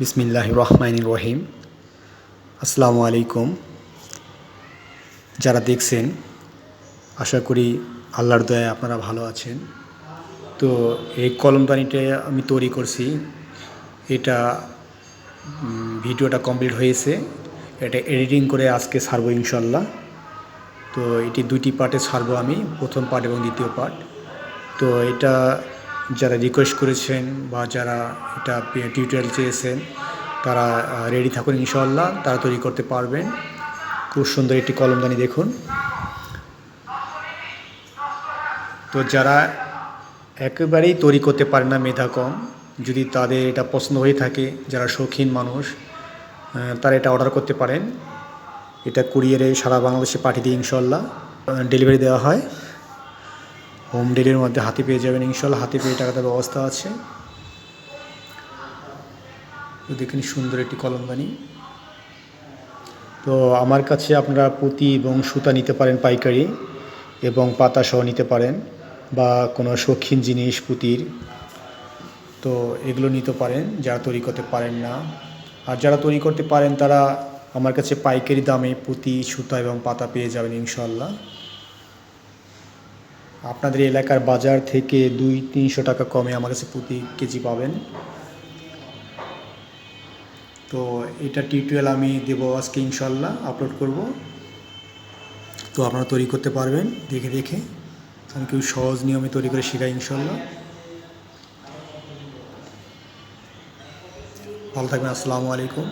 বিসমিল্লাহ রহমান রহিম আসসালামু আলাইকুম যারা দেখছেন, আশা করি আল্লাহর দয়ায় আপনারা ভালো আছেন। তো এই কলমদানিটা আমি তৈরি করছি। এটা ভিডিওটা কমপ্লিট হয়েছে। এটা এডিটিং করে আজকে ছাড়বো ইনশাল্লাহ তো এটি দুইটি পার্টে ছাড়বো আমি, প্রথম পার্ট এবং দ্বিতীয় পার্ট। তো এটা যারা রিকোয়েস্ট করেছেন বা যারা এটা টিউটোরিয়াল চেয়েছেন, তারা রেডি থাকুন ইনশাল্লাহ তারা তৈরি করতে পারবেন। খুব সুন্দর একটি কলমদানি দেখুন। তো যারা একেবারেই তৈরি করতে পারে না মেধা কম, যদি তাদের এটা পছন্দ হয়ে থাকে, যারা শৌখিন মানুষ তারা এটা অর্ডার করতে পারেন। এটা কুরিয়ারে সারা বাংলাদেশে পাঠিয়ে দিই ইনশাল্লাহ ডেলিভারি দেওয়া হয়। হোম ডেলিভারির মধ্যে হাতে পেয়ে যাবেন। ইনশাল্লাহ হাতে পেয়ে টাকা দেওয়ার ব্যবস্থা আছে। তো দেখুন সুন্দর একটি কলমদানি। তো আমার কাছে আপনারা পুঁতি এবং সুতা নিতে পারেন পাইকারি এবং পাতা সহ নিতে পারেন বা কোনো শৌখিন জিনিস, পুঁতির। তো এগুলো নিতে পারেন, যারা তৈরি করতে পারেন না। আর যারা তৈরি করতে পারেন, তারা আমার কাছে পাইকারি দামে পুঁতি, সুতা এবং পাতা পেয়ে যাবেন ইনশাল্লাহ আপনাদের এলাকার বাজার থেকে দুই তিনশো টাকা কমে আমার কাছে প্রতি কেজি পাবেন। তো এটা টিউটোরিয়াল আমি দেবো আজকে ইনশাল্লাহ আপলোড করব। তো আপনারা তৈরি করতে পারবেন, দেখে দেখে। আমি খুব সহজ নিয়মে তৈরি করে শেখাই ইনশাল্লাহ। ভালো থাকবেন, আসসালামু আলাইকুম।